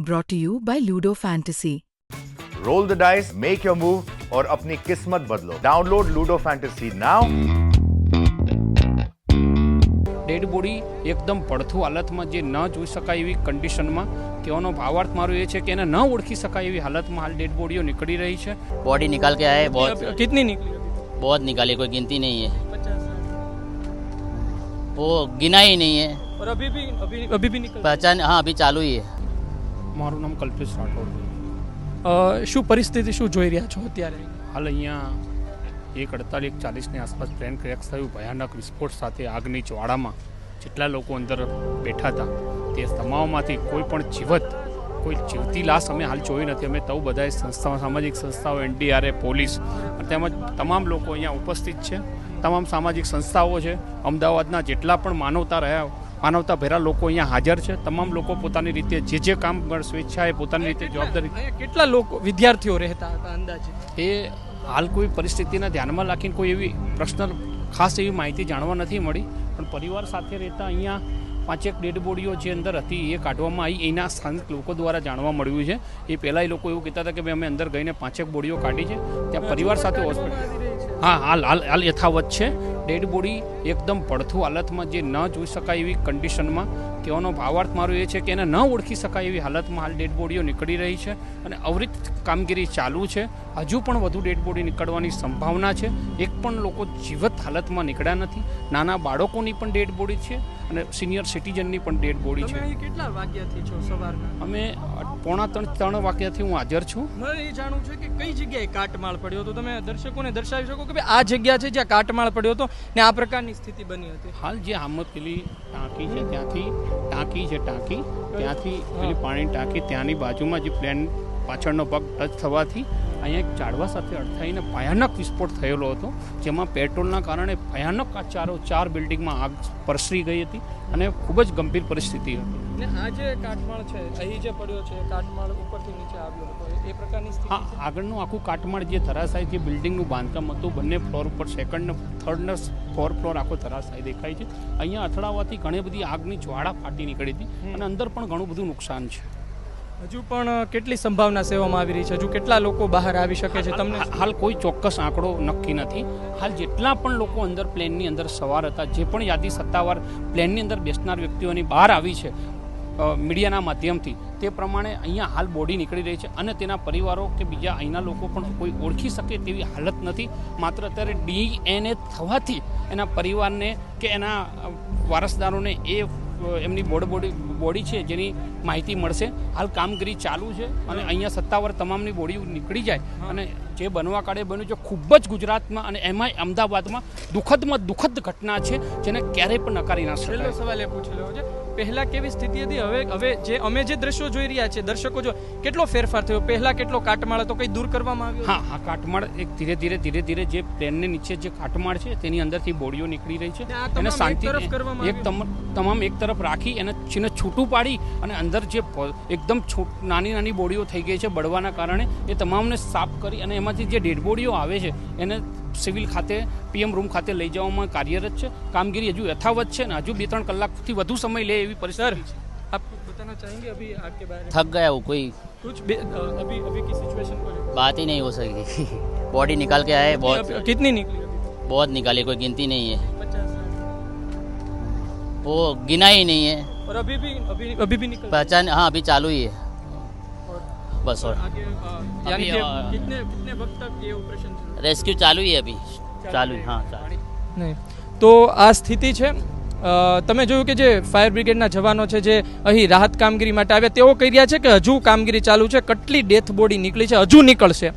brought to you by Ludo Fantasy. Roll the dice make your move और अपनी किस्मत बदलो download Ludo Fantasy now dead body એકદમ પડથું હાલતમાં જે ન જોઈ શકાય એવી કન્ડિશનમાં કહેવાનો ભાવાર્થ મારો એ છે કે એને ન ઓળખી શકાય એવી હાલતમાં હાલ ડેડ બોડીઓ નીકળી રહી છે बॉडी निकाल के आए बहुत कितनी निकली बहुत निकाली कोई गिनती नहीं है वो गिना ही नहीं है और अभी भी अभी अभी भी निकल पहचान हाँ अभी चालू ही है મારું નામ કલ્પેશ રાઠોડ. શું પરિસ્થિતિ શું જોઈ રહ્યા છો અત્યારે? હાલ અહીંયા એક અડતાલીસ એક ચાલીસની આસપાસ ટ્રેન ક્રેક થયું. ભયાનક વિસ્ફોટ સાથે આગની જ્વાળામાં જેટલા લોકો અંદર બેઠા હતા તે તમામમાંથી કોઈ પણ જીવત કોઈ જીવતી લાશ અમે હાલ જોઈ નથી. અમે તવ બધાએ સંસ્થાઓ સામાજિક સંસ્થાઓ એનડીઆરએફ પોલીસ તેમજ તમામ લોકો અહીંયા ઉપસ્થિત છે. તમામ સામાજિક સંસ્થાઓ છે. અમદાવાદના જેટલા પણ માનવતા રહ્યા માનવતા ભેરા લોકો અહીંયા હાજર છે. તમામ લોકો પોતાની રીતે જે જે કામ સ્વેચ્છાએ પોતાની રીતે જવાબદારી કેટલા લોકો વિદ્યાર્થીઓ રહેતા હતા અંદાજે? એ હાલ કોઈ પરિસ્થિતિને ધ્યાનમાં રાખીને કોઈ એવી પ્રશ્ન ખાસ એવી માહિતી જાણવા નથી મળી. પણ પરિવાર સાથે રહેતા અહીંયા પાંચેક ડેડ બોડીઓ જે અંદર હતી એ કાઢવામાં આવી. એના સ્થાનિક લોકો દ્વારા જાણવા મળ્યું છે. એ પહેલાં એ લોકો એવું કહેતા હતા કે ભાઈ અમે અંદર ગઈને પાંચેક બોડીઓ કાઢી છે. ત્યાં પરિવાર સાથે હોસ્પિટલ હા, હાલ હાલ હાલ યથાવત છે. ડેડ બોડી એકદમ પડથું હાલતમાં જે ન જોઈ શકાય એવી કન્ડિશનમાં કહેવાનો ભાવાર્થ મારો એ છે કે એને ન ઓળખી શકાય એવી હાલતમાં હાલ ડેડ બોડીઓ નીકળી રહી છે અને અવરિત કામગીરી ચાલુ છે. હજુ પણ વધુ ડેડ બોડી નીકળવાની સંભાવના છે. એક પણ લોકો જીવત હાલતમાં નીકળ્યા નથી. નાના બાળકોની પણ ડેડ બોડી છે અને સિનિયર સિટીઝનની પણ ડેડ બોડી છે. કેટલા વાગ્યાથી છો સવારના? અમે પોણા ત્રણ ત્રણ વાગ્યાથી હું હાજર છું. મને એ જાણવું છે કે કઈ જગ્યાએ કાટમાળ પડ્યો હતો? તમે દર્શકોને દર્શાવી શકો કે ભાઈ આ જગ્યા છે જ્યાં કાટમાળ પડ્યો હતો ને આ પ્રકારની સ્થિતિ બની હતી? હાલ જે આમદ પેલી ટાંકી છે ત્યાંથી ટાંકી છે ટાંકી. ત્યાંથી પેલી પાણીની ટાંકી ત્યાંની બાજુમાં જે પ્લેન પાછળનો પગ ટચ થવાથી અહીંયા એક ઝાડવા સાથે અડથાઈને ભયાનક વિસ્ફોટ થયેલો હતો જેમાં પેટ્રોલના કારણે ભયાનક આ ચારો ચાર બિલ્ડિંગમાં આગ પરસરી ગઈ હતી અને ખૂબ જ ગંભીર પરિસ્થિતિ હતી. ને આ જે કાટમાળ છે અહીં જે પડ્યો છે કાટમાળ ઉપરથી નીચે આવ્યો હતો. એ પ્રકારની સ્થિતિ હા આગળનું આખું કાટમાળ જે ધરાશાય જે બિલ્ડિંગનું બાંધકામ હતું બંને ફ્લોર ઉપર સેકન્ડ ને થર્ડ ને ફોર ફ્લોર આખો ધરાશાય દેખાય છે. અહીંયા અથડાવાથી ઘણી બધી આગની જ્વાળા ફાટી નીકળી હતી અને અંદર પણ ઘણું બધું નુકસાન છે. હજુ પણ કેટલી સંભાવના સેવામાં આવી રહી છે? હજુ કેટલા લોકો બહાર આવી શકે છે? તમને હાલ કોઈ ચોક્કસ આંકડો નક્કી નથી. હાલ જેટલા પણ લોકો અંદર પ્લેનની અંદર સવાર હતા જે પણ યાદી સત્તાવાર પ્લેનની અંદર બેસનાર વ્યક્તિઓની બહાર આવી છે મીડિયાના માધ્યમથી. તે પ્રમાણે અહીંયા હાલ બોડી નીકળી રહી છે અને તેના પરિવારો કે બીજા અહીંના લોકો પણ કોઈ ઓળખી શકે તેવી હાલત નથી. માત્ર અત્યારે ડીએનએ થવાથી એના પરિવારને કે એના વારસદારોને એ એમની બોડ બોડી બોડી છે જેની માહિતી મળશે. હાલ કામગીરી ચાલુ છે અને અહીંયા સત્તાવાર તમામની બોડી નીકળી જાય. અને જે બનવા કાળે બન્યું છે ખૂબ જ ગુજરાતમાં અને એમાંય અમદાવાદમાં દુઃખદમાં દુઃખદ ઘટના છે જેને ક્યારેય પણ નકારી ના શકાય. સવાલ એ પૂછેલો છે. પહેલા કેવી સ્થિતિ હતી? હવે હવે જે અમે જે દ્રશ્યો જોઈ રહ્યા છે દર્શકો જો કેટલો ફેરફાર થયો? પહેલા કેટલો કાટમાળ હતો કઈ દૂર કરવામાં આવ્યો? હા હા કાટમાળ એક ધીરે ધીરે ધીરે ધીરે જે પ્લેનને નીચે જે કાટમાળ છે તેની અંદરથી બોડીઓ નીકળી રહી છે. એને શાંતિ એક તમ- તમામ એક તરફ રાખી એને છીને છૂટું પાડી અને અંદર જે એકદમ નાની નાની બોડીઓ થઈ ગઈ છે બળવાના કારણે એ તમામને સાફ કરી અને એમાંથી જે ડેડ બોડીઓ આવે છે એને સિવિલ ખાતે પીએમ રૂમ ખાતે લઈ જવામાં કાર્યરત છે કામગીરી હજુ યથાવત છે ને હજુ બે ત્રણ કલાકથી વધુ સમય લે એવી પરિસ્થિતિ છે आप बताना चाहेंगे अभी आपके बारे में थक गया वो कोई कुछ बे- अ, अभी अभी की सिचुएशन को लेकर बात ही नहीं हो सकी बॉडी निकाल के आए बहुत अभी- कितनी निकली अभी बहुत निकाली कोई गिनती नहीं है पचास वो गिना ही नहीं है और अभी भी अभी अभी भी निकल पहचान हाँ अभी चालू ही है और बस और आगे अ, यानी अभी, कि अ, कितने कितने वक्त तक ये ऑपरेशन चल रेस्क्यू चालू ही है अभी चालू ही हाँ चालू નહીં તો આ સ્થિતિ છે અ, તમે જોયું કે જે ફાયર બ્રિગેડના જવાનો છે જે અહીં રાહત કામગીરી માટે આવ્યા તેઓ કહી રહ્યા છે કે હજુ કામગીરી ચાલુ છે કેટલી ડેથ બોડી નીકળી છે હજુ નીકળશે